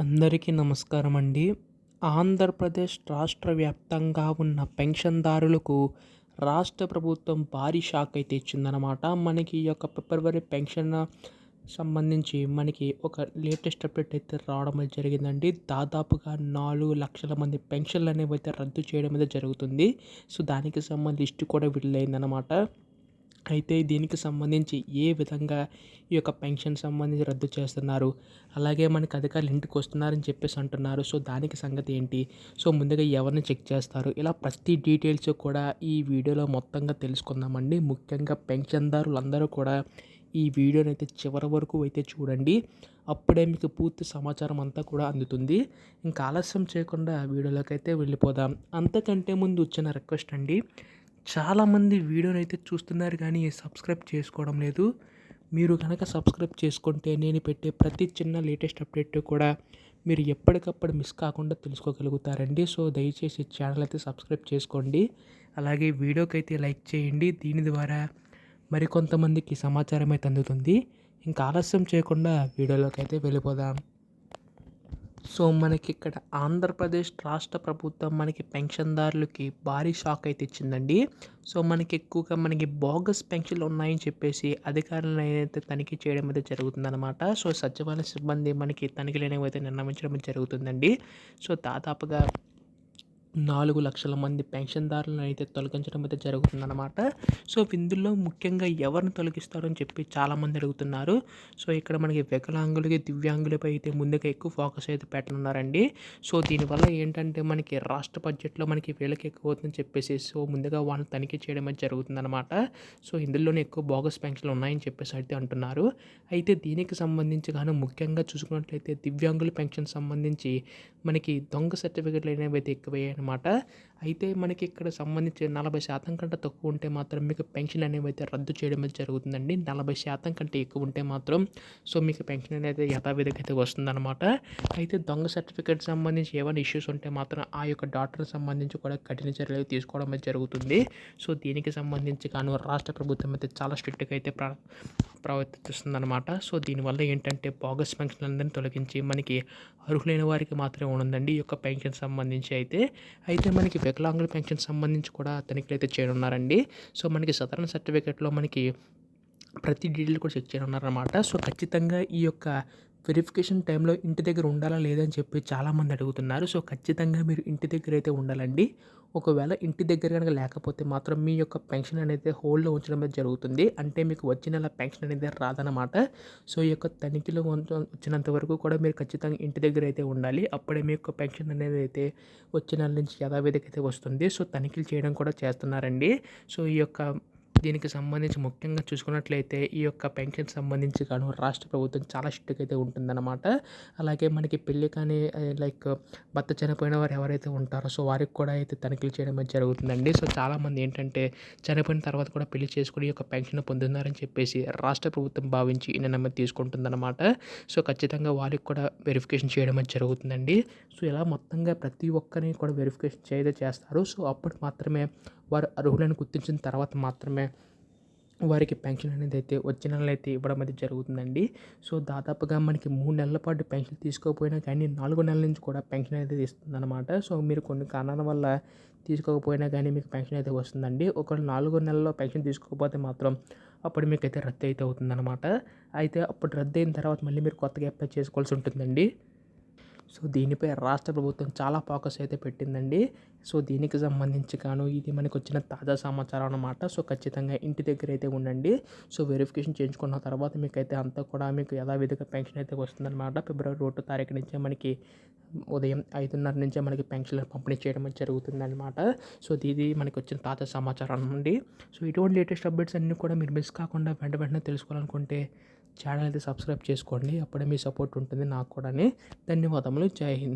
అందరికీ నమస్కారం అండి ఆంధ్రప్రదేశ్ రాష్ట్ర వ్యాప్తంగా ఉన్న పెన్షన్దారులకు రాష్ట్ర ప్రభుత్వం భారీ షాక్ అయితే ఇచ్చిందనమాట మనకి ఈ యొక్క ఫిబ్రవరి పెన్షన్ సంబంధించి మనకి ఒక లేటెస్ట్ అప్డేట్ అయితే రావడం జరిగిందండి. దాదాపుగా నాలుగు లక్షల మంది పెన్షన్లు అనేవి అయితే రద్దు చేయడం అయితే జరుగుతుంది. సో దానికి సంబంధించి లిస్ట్ కూడా విడుదలైందనమాట అయితే దీనికి సంబంధించి ఏ విధంగా ఈ యొక్క పెన్షన్ సంబంధించి రద్దు చేస్తున్నారు? అలాగే మనకి అధికారులు ఇంటికి వస్తున్నారని చెప్పేసి అంటున్నారు. సో దానికి సంగతి ఏంటి? సో ముందుగా ఎవరిని చెక్ చేస్తారు? ఇలా ప్రతి డీటెయిల్స్ కూడా ఈ వీడియోలో మొత్తంగా తెలుసుకుందామండి. ముఖ్యంగా పెన్షన్దారులు అందరూ కూడా ఈ వీడియోని అయితే చివరి వరకు అయితే చూడండి. అప్పుడే మీకు పూర్తి సమాచారం అంతా కూడా అందుతుంది. ఇంకా ఆలస్యం చేయకుండా వీడియోలోకి అయితే వెళ్ళిపోదాం. అంతకంటే ముందు వచ్చిన రిక్వెస్ట్ అండి. చాలామంది వీడియోని అయితే చూస్తున్నారు కానీ సబ్స్క్రైబ్ చేసుకోవడం లేదు. మీరు కనుక సబ్స్క్రైబ్ చేసుకుంటే నేను పెట్టే ప్రతి చిన్న లేటెస్ట్ అప్డేట్ కూడా మీరు ఎప్పటికప్పుడు మిస్ కాకుండా తెలుసుకోగలుగుతారండి. సో దయచేసి ఛానల్ అయితే సబ్స్క్రైబ్ చేసుకోండి. అలాగే వీడియోకి అయితే లైక్ చేయండి. దీని ద్వారా మరికొంతమందికి సమాచారం అయితే అందుతుంది. ఇంకా ఆలస్యం చేయకుండా వీడియోలోకి అయితే వెళ్ళిపోదాం. సో మనకి ఇక్కడ ఆంధ్రప్రదేశ్ రాష్ట్ర ప్రభుత్వం మనకి పెన్షన్దారులకి భారీ షాక్ అయితే ఇచ్చిందండి. సో మనకి ఎక్కువగా మనకి బోగస్ పెన్షన్లు ఉన్నాయని చెప్పేసి అధికారులను అయితే తనిఖీ చేయడం అయితే జరుగుతుందన్నమాట. సో సచివాలయ సిబ్బంది మనకి తనిఖీలు అనేవి అయితే నిర్ణయించడం జరుగుతుందండి. సో దాదాపుగా నాలుగు లక్షల మంది పెన్షన్దారులను అయితే తొలగించడం అయితే జరుగుతుందన్నమాట. సో ఇందులో ముఖ్యంగా ఎవరిని తొలగిస్తారని చెప్పి చాలామంది అడుగుతున్నారు. సో ఇక్కడ మనకి వికలాంగులకి దివ్యాంగులపై అయితే ముందుగా ఎక్కువ ఫోకస్ అయితే పెట్టనున్నారండి. సో దీనివల్ల ఏంటంటే మనకి రాష్ట్ర బడ్జెట్లో మనకి వీళ్ళకి ఎక్కువ అవుతుందని చెప్పేసి సో ముందుగా వాళ్ళని తనిఖీ చేయడం అయితే జరుగుతుందన్నమాట. సో ఇందులోనే ఎక్కువ బోగస్ పెన్షన్లు ఉన్నాయని చెప్పేసి అయితే అంటున్నారు. అయితే దీనికి సంబంధించి కానీ ముఖ్యంగా చూసుకున్నట్లయితే దివ్యాంగుల పెన్షన్ సంబంధించి మనకి దొంగ సర్టిఫికెట్లు అనేవి అయితే ఎక్కువయ్యాయి అనమాట అయితే మనకి ఇక్కడ సంబంధించి నలభై శాతం కంటే తక్కువ ఉంటే మాత్రం మీకు పెన్షన్ అనేవి అయితే రద్దు చేయడం అయితే జరుగుతుందండి. నలభై శాతం కంటే ఎక్కువ ఉంటే మాత్రం సో మీకు పెన్షన్ అనేది యథావిధిగా అయితే వస్తుందన్నమాట. అయితే దొంగ సర్టిఫికేట్ సంబంధించి ఏమైనా ఇష్యూస్ ఉంటే మాత్రం ఆ యొక్క డాక్టర్ సంబంధించి కూడా కఠిన చర్యలు తీసుకోవడం అయితే జరుగుతుంది. సో దీనికి సంబంధించి కాను రాష్ట్ర ప్రభుత్వం అయితే చాలా స్ట్రిక్ట్గా అయితే ప్ర ప్రవర్తిస్తుందన్నమాట. సో దీనివల్ల ఏంటంటే బాగస్ పెన్షన్ అందరినీ తొలగించి మనకి అర్హులైన వారికి మాత్రమే ఉండదండి ఈ యొక్క పెన్షన్ సంబంధించి అయితే. అయితే మనకి వికలాంగుల పెన్షన్ సంబంధించి కూడా తనిఖీలు అయితే చేయనున్నారండి సో మనకి సదరణ సర్టిఫికేట్లో మనకి ప్రతి డీటెయిల్ కూడా చెక్ చేయనున్నారనమాట సో ఖచ్చితంగా ఈ యొక్క వెరిఫికేషన్ టైంలో ఇంటి దగ్గర ఉండాలా లేదని చెప్పి చాలామంది అడుగుతున్నారు. సో ఖచ్చితంగా మీరు ఇంటి దగ్గర అయితే ఉండాలండి. ఒకవేళ ఇంటి దగ్గర కనుక లేకపోతే మాత్రం మీ యొక్క పెన్షన్ అనేది హోల్డ్లో ఉంచడం అనేది జరుగుతుంది. అంటే మీకు వచ్చిన నెల పెన్షన్ అనేది రాదనమాట సో ఈ యొక్క తనిఖీలో వచ్చినంత వరకు కూడా మీరు ఖచ్చితంగా ఇంటి దగ్గర అయితే ఉండాలి. అప్పుడే మీ యొక్క పెన్షన్ అనేది అయితే వచ్చే నెల నుంచి యథావిధికి అయితే వస్తుంది. సో తనిఖీలు చేయడం కూడా చేస్తున్నారండి. సో ఈ యొక్క దీనికి సంబంధించి ముఖ్యంగా చూసుకున్నట్లయితే ఈ యొక్క పెన్షన్ సంబంధించి కాను రాష్ట్ర ప్రభుత్వం చాలా స్ట్రిక్ట్ అయితే ఉంటుందన్నమాట. అలాగే మనకి పెళ్ళి కానీ లైక్ భర్త చనిపోయిన వారు ఎవరైతే ఉంటారో సో వారికి కూడా అయితే తనిఖీలు చేయడం జరుగుతుందండి. సో చాలామంది ఏంటంటే చనిపోయిన తర్వాత కూడా పెళ్ళి చేసుకుని ఈ యొక్క పెన్షన్ పొందుతున్నారని చెప్పేసి రాష్ట్ర ప్రభుత్వం భావించి ఈ నిర్ణయం తీసుకుంటుందన్నమాట. సో ఖచ్చితంగా వారికి కూడా వెరిఫికేషన్ చేయడం జరుగుతుందండి. సో ఇలా మొత్తంగా ప్రతి ఒక్కరిని కూడా వెరిఫికేషన్ చేయదే చేస్తారు. సో అప్పుడు మాత్రమే వారు అర్హులను గుర్తించిన తర్వాత మాత్రమే వారికి పెన్షన్ అనేది అయితే వచ్చే నెలలు అయితే ఇవ్వడం అయితే జరుగుతుందండి. సో దాదాపుగా మనకి మూడు నెలల పాటు పెన్షన్ తీసుకోకపోయినా కానీ నాలుగు నెలల నుంచి కూడా పెన్షన్ అయితే ఇస్తుందన్నమాట. సో మీరు కొన్ని కారణాల వల్ల తీసుకోకపోయినా కానీ మీకు పెన్షన్ అయితే వస్తుందండి. ఒక నాలుగు నెలల్లో పెన్షన్ తీసుకోకపోతే మాత్రం అప్పుడు మీకు అయితే రద్దు అయితే అవుతుందన్నమాట. అయితే అప్పుడు రద్దు అయిన తర్వాత మళ్ళీ మీరు కొత్తగా అప్లై చేసుకోవాల్సి ఉంటుందండి. సో దీనిపై రాష్ట్ర ప్రభుత్వం చాలా ఫోకస్ అయితే పెట్టిందండి. సో దీనికి సంబంధించి గాను ఇది మనకు వచ్చిన తాజా సమాచారం అన్నమాట. సో ఖచ్చితంగా ఇంటి దగ్గర అయితే ఉండండి. సో వెరిఫికేషన్ చేయించుకున్న తర్వాత మీకు అయితే అంతా కూడా మీకు యథావిధిగా పెన్షన్ అయితే వస్తుందన్నమాట. ఫిబ్రవరి ఒకటో తారీఖు నుంచే మనకి ఉదయం ఐదున్నర నుంచే మనకి పెన్షన్లు పంపిణీ చేయడం జరుగుతుందన్నమాట. సో ఇది మనకి వచ్చిన తాజా సమాచారం అండి. సో ఇటువంటి లేటెస్ట్ అప్డేట్స్ అన్నీ కూడా మీరు మిస్ కాకుండా వెంట వెంటనే తెలుసుకోవాలనుకుంటే ఛానల్ అయితే సబ్స్క్రైబ్ చేసుకోండి. అప్పుడే మీ సపోర్ట్ ఉంటుంది నాకు కూడా ధన్యవాదములు. జై హింద్.